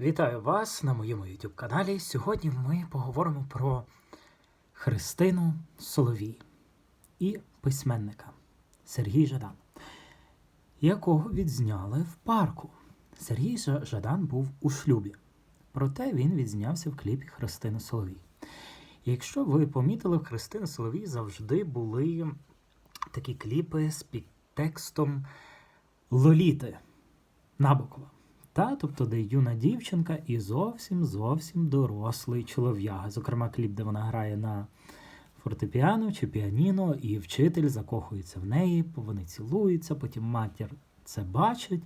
Вітаю вас на моєму YouTube каналі. Сьогодні ми поговоримо про Христину Соловій і письменника Сергій Жадан, якого відзняли в парку. Сергій Жадан був у шлюбі, проте він відзнявся в кліпі Христини Соловій. Якщо ви помітили, в Христини Соловій завжди були такі кліпи з підтекстом Лоліти Набокова. Та, тобто, де юна дівчинка і зовсім зовсім дорослий чолов'яга. Зокрема, кліп, де вона грає на фортепіано чи піаніно, і вчитель закохується в неї, вони цілуються, потім матір це бачить.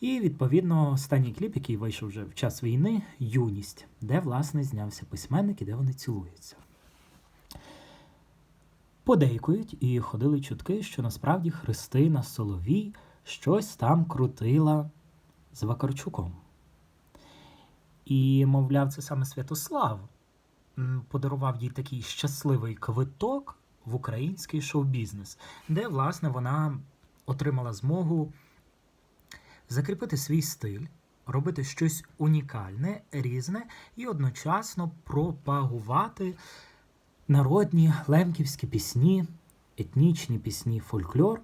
І, відповідно, останній кліп, який вийшов вже в час війни, Юність, де, власне, знявся письменник і де вони цілуються. Подейкують і ходили чутки, що насправді Христина Соловій щось там крутила з Вакарчуком. І, мовляв, це саме Святослав подарував їй такий щасливий квиток в український шоу-бізнес, де, власне, вона отримала змогу закріпити свій стиль, робити щось унікальне, різне і одночасно пропагувати народні лемківські пісні, етнічні пісні, фольклор.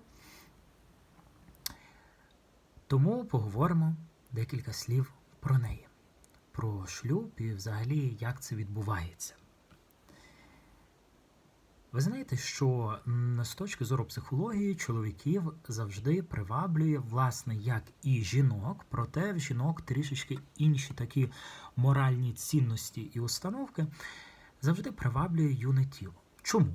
Тому поговоримо декілька слів про неї, про шлюб і взагалі як це відбувається. Ви знаєте, що з точки зору психології чоловіків завжди приваблює, власне, як і жінок, проте в жінок трішечки інші такі моральні цінності і установки завжди приваблює юне тіло. Чому?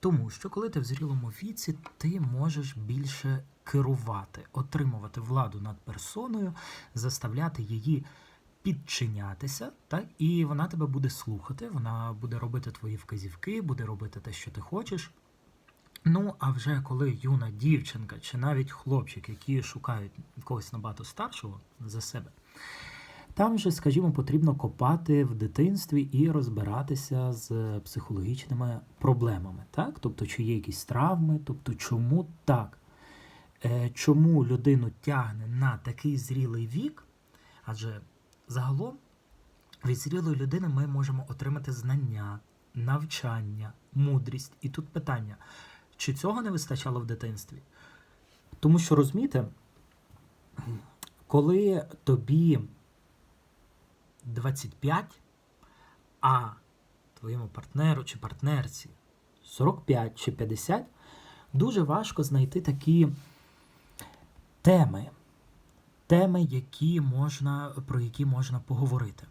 Тому що коли ти в зрілому віці, ти можеш більше керувати, отримувати владу над персоною, заставляти її підчинятися, так? і вона тебе буде слухати, вона буде робити твої вказівки, буде робити те, що ти хочеш. Ну, а вже коли юна дівчинка чи навіть хлопчик, які шукають когось набагато старшого за себе, там же, скажімо, потрібно копати в дитинстві і розбиратися з психологічними проблемами, так? Тобто, чи є якісь травми, тобто, чому так? Е, Чому людину тягне на такий зрілий вік? Адже загалом від зрілої людини ми можемо отримати знання, навчання, мудрість. І тут питання: чи цього не вистачало в дитинстві? Тому що розумієте, коли тобі 25, а твоєму партнеру чи партнерці 45 чи 50, дуже важко знайти такі теми, теми, які можна, про які можна поговорити.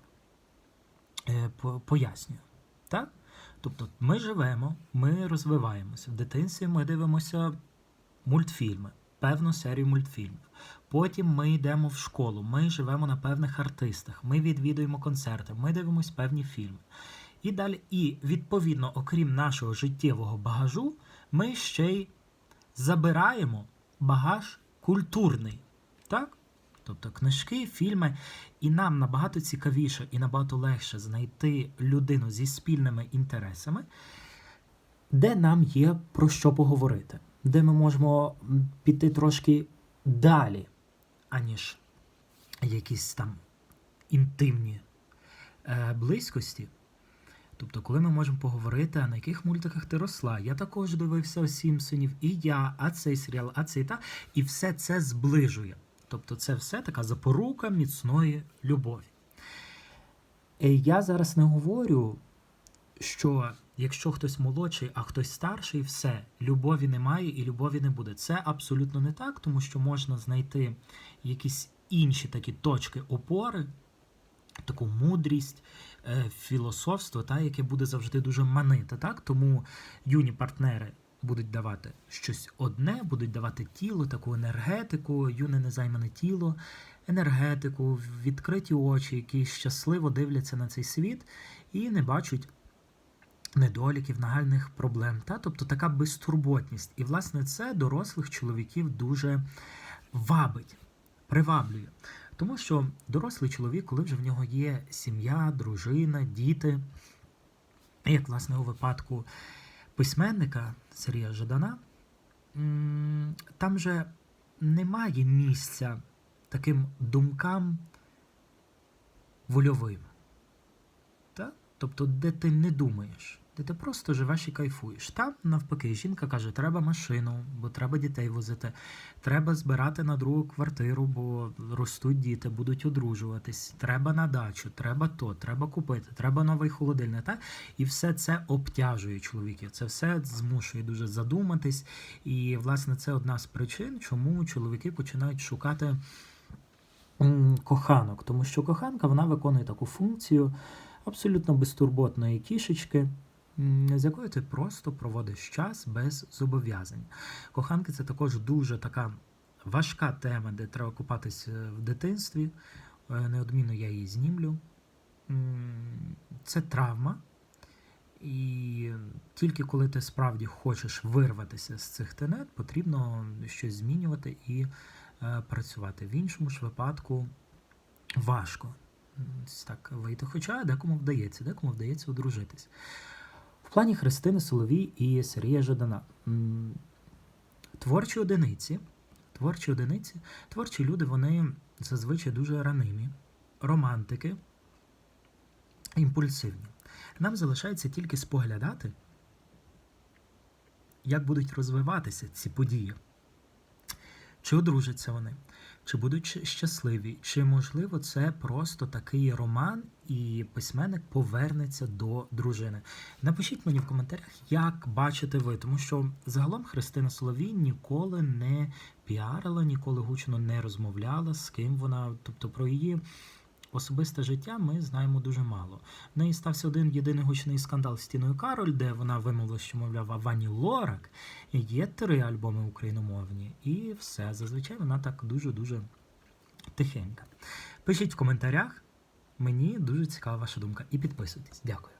Е, Пояснюю. Так? Тобто ми живемо, ми розвиваємося. В дитинстві ми дивимося мультфільми, певну серію мультфільмів. Потім ми йдемо в школу, ми живемо на певних артистах, ми відвідуємо концерти, ми дивимося певні фільми. І далі, і відповідно, окрім нашого життєвого багажу, ми ще й забираємо багаж культурний. Так? Тобто книжки, фільми, і нам набагато цікавіше і набагато легше знайти людину зі спільними інтересами, де нам є про що поговорити, де ми можемо піти трошки далі, аніж якісь там інтимні е, близькості. Тобто, коли ми можемо поговорити, а на яких мультиках ти росла, я також дивився Сімпсонів, і я, а цей серіал, а цей та, і все це зближує. Тобто, це все така запорука міцної любові. Е, Я зараз не говорю, що якщо хтось молодший, а хтось старший, все, любові немає і любові не буде. Це абсолютно не так, тому що можна знайти якісь інші такі точки опори, таку мудрість, е, філософство, та, яке буде завжди дуже манити. Так? Тому юні партнери будуть давати щось одне, будуть давати тіло, таку енергетику, юне незаймане тіло, енергетику, відкриті очі, які щасливо дивляться на цей світ і не бачать недоліків, нагальних проблем. Та? Тобто така безтурботність. І, власне, це дорослих чоловіків дуже вабить, приваблює. Тому що дорослий чоловік, коли вже в нього є сім'я, дружина, діти, як власне у випадку письменника Сергія Жадана, там же немає місця таким думкам вольовим. Тобто, де ти не думаєш, де ти просто живеш і кайфуєш. Там, навпаки, жінка каже, треба машину, бо треба дітей возити, треба збирати на другу квартиру, бо ростуть діти, будуть одружуватись, треба на дачу, треба то, треба купити, треба новий холодильник. Так? І все це обтяжує чоловіків. Це все змушує дуже задуматись. І, власне, це одна з причин, чому чоловіки починають шукати коханок, тому що коханка вона виконує таку функцію абсолютно безтурботної кішечки, з якою ти просто проводиш час без зобов'язань. Коханки це також дуже така важка тема, де треба купатись е, в дитинстві. Е, Неодмінно я її знімлю. Це травма. І тільки коли ти справді хочеш вирватися з цих тенет, потрібно щось змінювати і е, працювати. В іншому ж випадку важко так вийти. Хоча декому вдається, декому вдається одружитись. В плані Христини Соловій і Сергія Жадана. Творчі одиниці, творчі одиниці, творчі люди, вони зазвичай дуже ранимі, романтики, імпульсивні. Нам залишається тільки споглядати, як будуть розвиватися ці події. Чи одружаться вони, чи будуть щасливі, чи можливо це просто такий роман, і письменник повернеться до дружини. Напишіть мені в коментарях, як бачите ви, тому що загалом Христина Соловій ніколи не піарила, ніколи гучно не розмовляла, з ким вона, тобто про її особисте життя ми знаємо дуже мало. В неї стався один єдиний гучний скандал з Тіною Кароль, де вона вимовила, що мовляв Авані Лорак є три альбоми україномовні, і все. Зазвичай вона так дуже-дуже тихенька. Пишіть в коментарях. Мені дуже цікава ваша думка. І підписуйтесь. Дякую.